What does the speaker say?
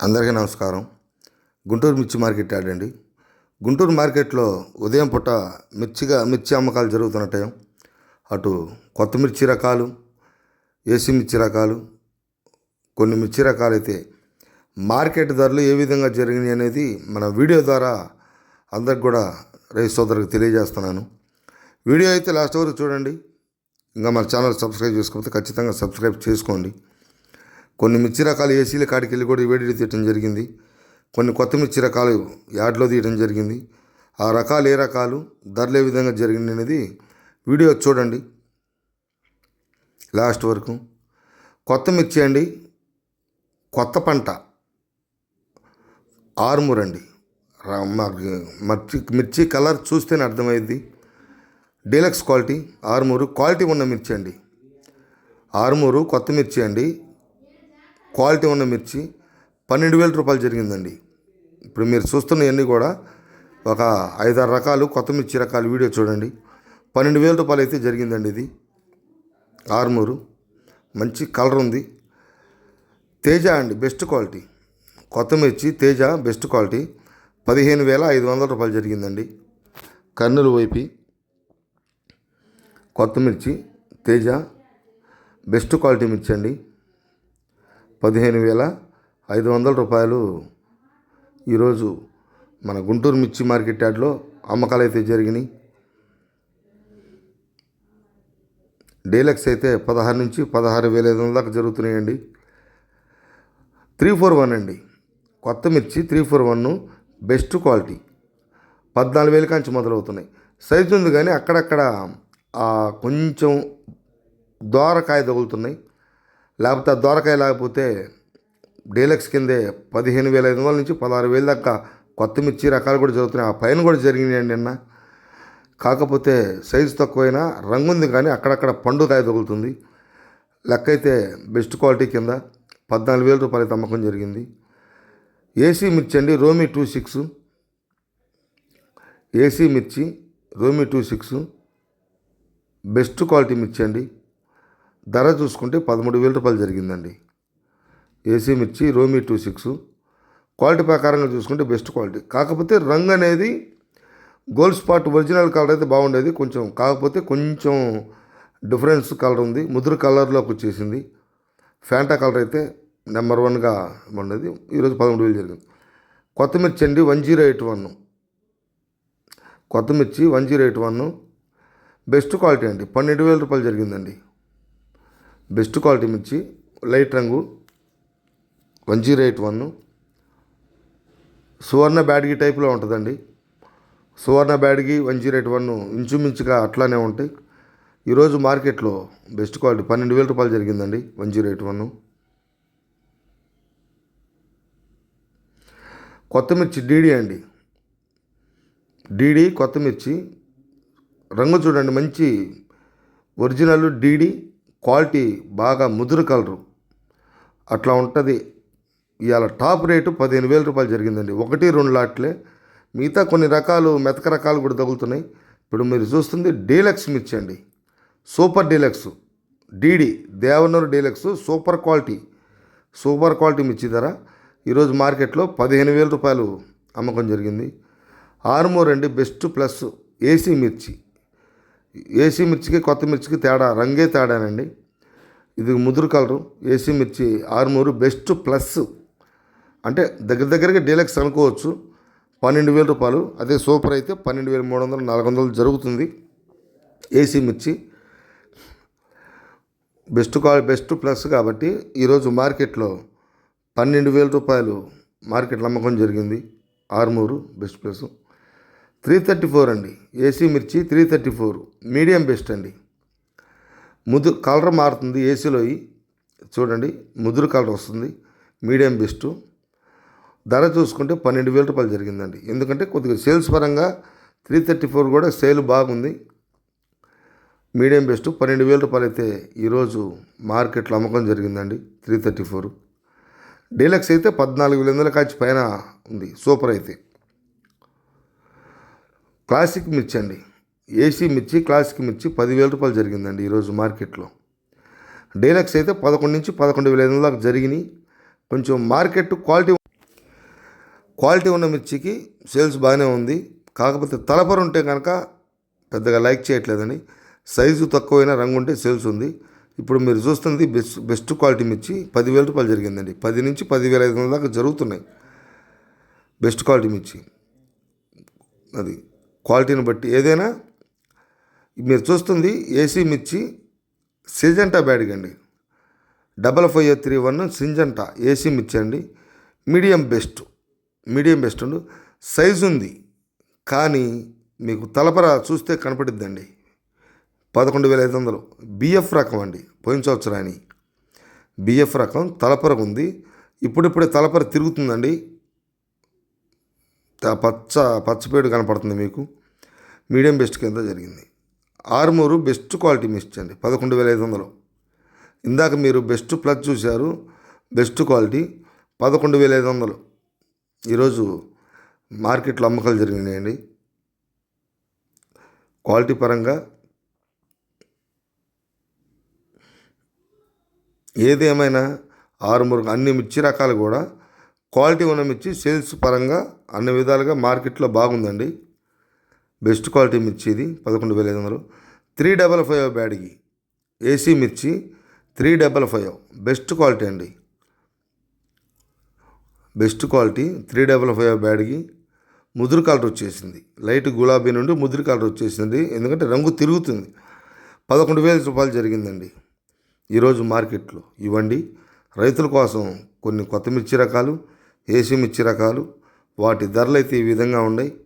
అందరికీ నమస్కారం. గుంటూరు మిర్చి మార్కెట్ యార్డ్ అండి. గుంటూరు మార్కెట్లో ఉదయం పూట మిర్చిగా మిర్చి అమ్మకాలు జరుగుతున్న టైం అటు కొత్త మిర్చి రకాలు ఏసీ మిర్చి రకాలు కొన్ని మిర్చి రకాలు అయితే మార్కెట్ ధరలు ఏ విధంగా జరిగినాయి అనేది మన వీడియో ద్వారా అందరికి కూడా రైతు సోదరులకు తెలియజేస్తున్నాను. వీడియో అయితే లాస్ట్ వరకు చూడండి. ఇంకా మన ఛానల్ సబ్స్క్రైబ్ చేసుకోకపోతే ఖచ్చితంగా సబ్స్క్రైబ్ చేసుకోండి. కొన్ని మిర్చి రకాలు ఏసీల కాడికి వెళ్ళి కూడా వేడి తీయటం జరిగింది. కొన్ని కొత్త మిర్చి రకాలు యార్డ్లో తీయటం జరిగింది. ఆ రకాలు ఏ రకాలు ధరలు ఏ విధంగా జరిగింది అనేది వీడియో చూడండి. లాస్ట్ వరకు. కొత్త మిర్చి అండి కొత్త పంట. ఆరుమూరు అండి రా- మిర్చి మిర్చి కలర్ చూస్తేనే అర్థమైంది డీలక్స్ క్వాలిటీ ఆరుమూరు. క్వాలిటీ ఉన్న మిర్చి అండి. ఆరుమూరు కొత్త మిర్చి అండి. క్వాలిటీ ఉన్న మిర్చి పన్నెండు వేల రూపాయలు జరిగిందండి. ఇప్పుడు మీరు చూస్తున్నవన్నీ కూడా ఒక ఐదారు రకాలు కొత్త మిర్చి రకాలు వీడియో చూడండి. పన్నెండు వేల రూపాయలు అయితే జరిగిందండి ఇది. ఆరుమూరు మంచి కలర్ ఉంది. తేజ అండి బెస్ట్ క్వాలిటీ. కొత్త మిర్చి తేజ బెస్ట్ క్వాలిటీ. పదిహేను వేల ఐదు వందల రూపాయలు జరిగిందండి. కర్నూలు వైపు. కొత్త మిర్చి తేజ బెస్ట్ క్వాలిటీ మిర్చి అండి పదిహేను వేల ఐదు వందల రూపాయలు ఈరోజు మన గుంటూరు మిర్చి మార్కెట్ యార్డ్లో అమ్మకాలు అయితే జరిగినాయి. డీలక్స్ అయితే పదహారు నుంచి పదహారు వేల ఐదు వందల దాకా జరుగుతున్నాయండి. త్రీ ఫోర్ వన్ అండి. కొత్త మిర్చి three four one best quality. పద్నాలుగు వేల కాంచి మొదలవుతున్నాయి. సైజు ఉంది కానీ అక్కడక్కడ కొంచెం దోరకాయ తగులుతున్నాయి. లేకపోతే దొరకాయ లేకపోతే డీలక్స్ కిందే పదిహేను వేల ఐదు వందల నుంచి పదహారు వేల దాకా కొత్త మిర్చి రకాలు కూడా జరుగుతున్నాయి. ఆ పైన కూడా జరిగినాయండి నిన్న. కాకపోతే సైజు తక్కువైనా రంగు ఉంది కానీ అక్కడక్కడ పండుకాయ తగులుతుంది. లెక్క అయితే బెస్ట్ క్వాలిటీ కింద పద్నాలుగు వేల రూపాయలు తమ్మకం అమ్మకం జరిగింది. ఏసీ మిర్చి అండి రోమి టూ సిక్స్. ఏసీ మిర్చి రోమి టూ సిక్స్. బెస్ట్ క్వాలిటీ మిర్చి అండి. ధర చూసుకుంటే పదమూడు వేల రూపాయలు జరిగిందండి. ఏసీ మిర్చి రోమీ టూ సిక్స్ క్వాలిటీ ప్రకారంగా చూసుకుంటే బెస్ట్ క్వాలిటీ కాకపోతే రంగు అనేది గోల్డ్ స్పాట్ ఒరిజినల్ కలర్ అయితే బాగుండేది. కొంచెం కాకపోతే కొంచెం డిఫరెన్స్ కలర్ ఉంది. ముదురు కలర్లోకి వచ్చేసింది. ఫ్యాంటా కలర్ అయితే నెంబర్ వన్గా ఉండేది ఈరోజు పదమూడు వేలు జరిగింది. కొత్త మిర్చి అండి వన్ జీరో ఎయిట్ వన్ కొత్త మిర్చి one zero eight one best quality అండి. పన్నెండు వేల రూపాయలు జరిగిందండి. బెస్ట్ క్వాలిటీ మిర్చి లైట్ రంగు one zero eight one. Suvarna Byadgi టైప్లో ఉంటుందండి. Suvarna Byadgi one zero eight one ఇంచుమించుగా అట్లానే ఉంటాయి. ఈరోజు మార్కెట్లో బెస్ట్ క్వాలిటీ పన్నెండు వేల రూపాయలు జరిగిందండి వన్ జీరో ఎయిట్ వన్. కొత్త మిర్చి డీడీ అండి. డీడీ కొత్త మిర్చి. రంగు చూడండి మంచి ఒరిజినల్ డీడీ. క్వాలిటీ బాగా ముదురు కలరు. అట్లా ఉంటుంది. ఇవాళ టాప్ రేటు పదిహేను వేల రూపాయలు జరిగిందండి. ఒకటి రెండు లాట్లే. మిగతా కొన్ని రకాలు మెతక రకాలు కూడా తగులుతున్నాయి. ఇప్పుడు మీరు చూస్తుంది డీలక్స్ మిర్చి అండి. Super deluxe. DD Devanuru deluxe super quality. Super quality మిర్చి ధర. ఈరోజు మార్కెట్లో పదిహేను వేల రూపాయలు అమ్మకం జరిగింది. ఆర్మోర్ అండి బెస్ట్ ప్లస్ ఏసీ మిర్చి. ఏసీ మిర్చికి కొత్త మిర్చికి తేడా రంగే తేడానండి. ఇది ముదురు కలరు ఏసీ మిర్చి ఆరుమూరు బెస్ట్ ప్లస్. అంటే దగ్గర దగ్గరగా డీలక్స్ అనుకోవచ్చు పన్నెండు వేల రూపాయలు. అదే సూపర్ అయితే పన్నెండు వేల మూడు వందలు నాలుగు వందలు జరుగుతుంది ఏసీ మిర్చి. బెస్ట్ క్వాలిటీ బెస్ట్ ప్లస్ కాబట్టి ఈరోజు మార్కెట్లో పన్నెండు వేల రూపాయలు మార్కెట్లో అమ్మకం జరిగింది. Armoor best plus. Three thirty four అండి. ఏసీ మిర్చి three thirty four. Medium best అండి. ముదు కలర్ మారుతుంది ఏసీలో చూడండి ముదురు కలర్ వస్తుంది. Medium best. ధర చూసుకుంటే పన్నెండు వేల రూపాయలు జరిగిందండి. ఎందుకంటే కొద్దిగా సేల్స్ పరంగా త్రీ థర్టీ ఫోర్ కూడా సేల్ బాగుంది. Medium best. పన్నెండు వేల రూపాయలు అయితే ఈరోజు మార్కెట్లో అమ్మకం జరిగిందండి త్రీ థర్టీ ఫోర్. డీలక్స్ అయితే పద్నాలుగు వేల వందల కాచి పైన ఉంది. సూపర్ అయితే. క్లాసిక్ మిర్చి అండి. ఏసీ మిర్చి క్లాసిక్ మిర్చి పదివేల రూపాయలు జరిగిందండి ఈరోజు మార్కెట్లో. డీలక్స్ అయితే పదకొండు నుంచి పదకొండు వేల ఐదు వందల దాకా జరిగినాయి. కొంచెం మార్కెట్ క్వాలిటీ క్వాలిటీ ఉన్న మిర్చికి సేల్స్ బాగానే ఉంది. కాకపోతే తలపర ఉంటే కనుక పెద్దగా లైక్ చేయట్లేదని సైజు తక్కువైన రంగు ఉంటే సేల్స్ ఉంది. ఇప్పుడు మీరు చూస్తుంది బెస్ట్ బెస్ట్ క్వాలిటీ మిర్చి పదివేల రూపాయలు జరిగిందండి. పది నుంచి పదివేల ఐదు వందల దాకా జరుగుతున్నాయి. బెస్ట్ క్వాలిటీ మిర్చి. అది క్వాలిటీని బట్టి ఏదైనా మీరు చూస్తుంది ఏసీ మిర్చి సిజంటా బ్యాడ్గా అండి. Double five three one Syngenta AC మిర్చి అండి. మీడియం బెస్ట్ మీడియం బెస్ట్ ఉండు సైజు ఉంది కానీ మీకు తలపర చూస్తే కనపడిద్దండి. పదకొండు వేల ఐదు వందలు. బిఎఫ్ రకం అండి పోయిన సంవత్సరాన్ని బిఎఫ్ రకం తలపర ఉంది. ఇప్పుడిప్పుడే తలపర తిరుగుతుందండి. పచ్చ పచ్చపేడు కనపడుతుంది మీకు. మీడియం బెస్ట్ కింద జరిగింది. ఆరుమూరు బెస్ట్ క్వాలిటీ మిస్ట్ అండి పదకొండు వేల ఐదు వందలు. ఇందాక మీరు బెస్ట్ ప్లస్ చూశారు బెస్ట్ క్వాలిటీ పదకొండు వేల ఐదు వందలు. ఈరోజు మార్కెట్లో అమ్మకాలు జరిగినాయండి. క్వాలిటీ పరంగా ఏదేమైనా ఆరుమూరు అన్ని మిర్చి రకాలు కూడా క్వాలిటీ ఉన్న మిర్చి సేల్స్ పరంగా అన్ని విధాలుగా మార్కెట్లో బాగుందండి. బెస్ట్ క్వాలిటీ మిర్చి ఇది పదకొండు వేల ఐదు వందలు. త్రీ డబల్ ఫైవ్ బ్యాడ్కి ఏసీ మిర్చి three double five. Best quality అండి. Best quality three double five బ్యాడ్కి ముదురు కలర్ వచ్చేసింది. లైట్ గులాబీ నుండి ముదురు కలర్ వచ్చేసింది. ఎందుకంటే రంగు తిరుగుతుంది. పదకొండు వేల రూపాయలు జరిగిందండి. ఈరోజు మార్కెట్లో ఇవ్వండి. రైతుల కోసం కొన్ని కొత్త మిర్చి రకాలు ఏసీ మిర్చి రకాలు వాటి ధరలు అయితే ఈ విధంగా ఉన్నాయి.